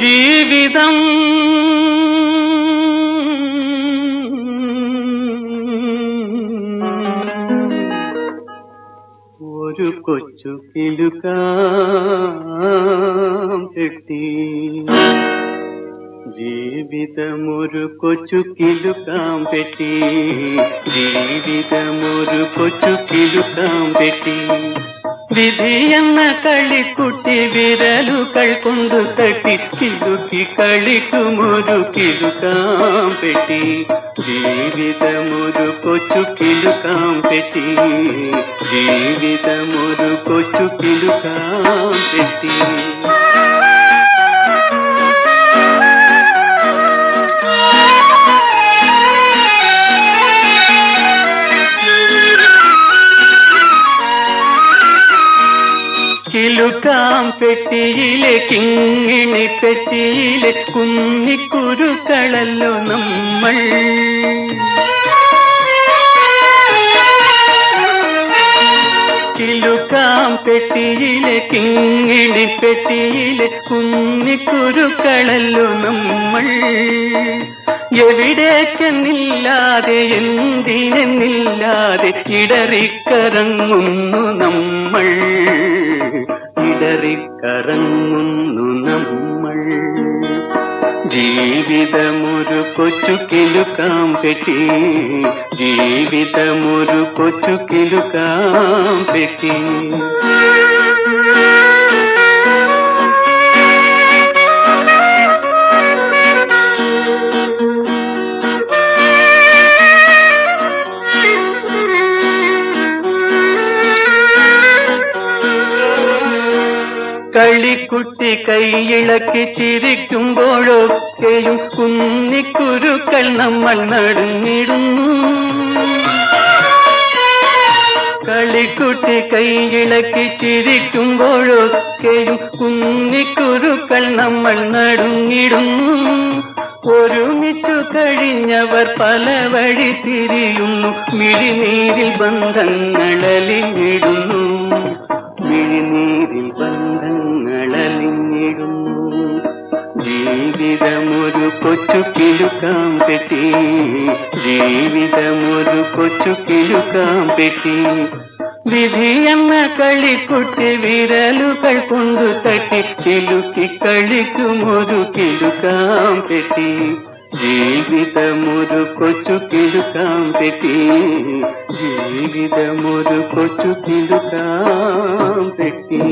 ജീവിതം. ഒരു കൊച്ചു കിലുക പെട്ടി ജീവിതമൊരു കൊച്ചു കിലുക്കാം പെട്ടി ജീവിതമൊരു കൊച്ചു കിലുക്കാം പെട്ടി വിധി എന്ന കളിക്കുട്ടി വിരലുകൾ കൊണ്ടു തട്ടി കിലുക്കി കളിക്കുമൊരു കിലുക്കാം പെട്ടി ജീവിതമൊരു കൊച്ചു കിലുക്കാം പെട്ടി ജീവിതമൊരു കൊച്ചു കിലുക്കാം കിലുക്കാം പെട്ടിയിലെ കിങ്ങിണി പെട്ടിയിലെ കുന്നിക്കുരുക്കളല്ലോ നമ്മൾ. കിലുക്കാം പെട്ടിയിലെ കിങ്ങിണി പെട്ടിയിലെ കുന്നിക്കുരുക്കളല്ലോ നമ്മൾ. എവിടേക്കെന്നില്ലാതെ എന്തിനെന്നില്ലാതെ ഇടറിക്കറങ്ങുന്നു നമ്മൾ. ഇടറിക്കറങ്ങുന്നു നമ്മൾ. ജീവിതമൊരു കൊച്ചു കിലുക്കാം പെട്ടി. ജീവിതമൊരു കൊച്ചു കിലുക്കാം പെട്ടി. കളിക്കുട്ടി കൈയിളക്കി ചിരിക്കുമ്പോഴൊക്കെയും കുന്നിക്കുരുക്കൾ നമ്മൾ നടന്നിടുന്നു കളിക്കുട്ടി കൈയിളക്കി ചിരിക്കുമ്പോഴൊക്കെയും കുന്നിക്കുരുക്കൾ നമ്മൾ നടുങ്ങിടുന്നു ഒരുമിച്ചു കഴിഞ്ഞവർ പല വഴി തിരിയുന്നു. മിഴിനീരിൽ ബന്ധങ്ങളലിഞ്ഞിടുന്നു. ജീവിതമൊരു കൊച്ചു കിലുക്കാം പെട്ടി ജീവിതമൊരു കൊച്ചു കിലുക്കാം പെട്ടി വിധി എന്ന കളിക്കുട്ടി വിരലുകൾ കൊണ്ടു തട്ടി കിലുക്കി കളിക്കുമൊരു കിലുക്കാം പെട്ടി ജീവിതമൊരു കൊച്ചു കിലുക്കാം പെട്ടി ജീവിതമൊരു കൊച്ചു കിലുക്കാം പെട്ടി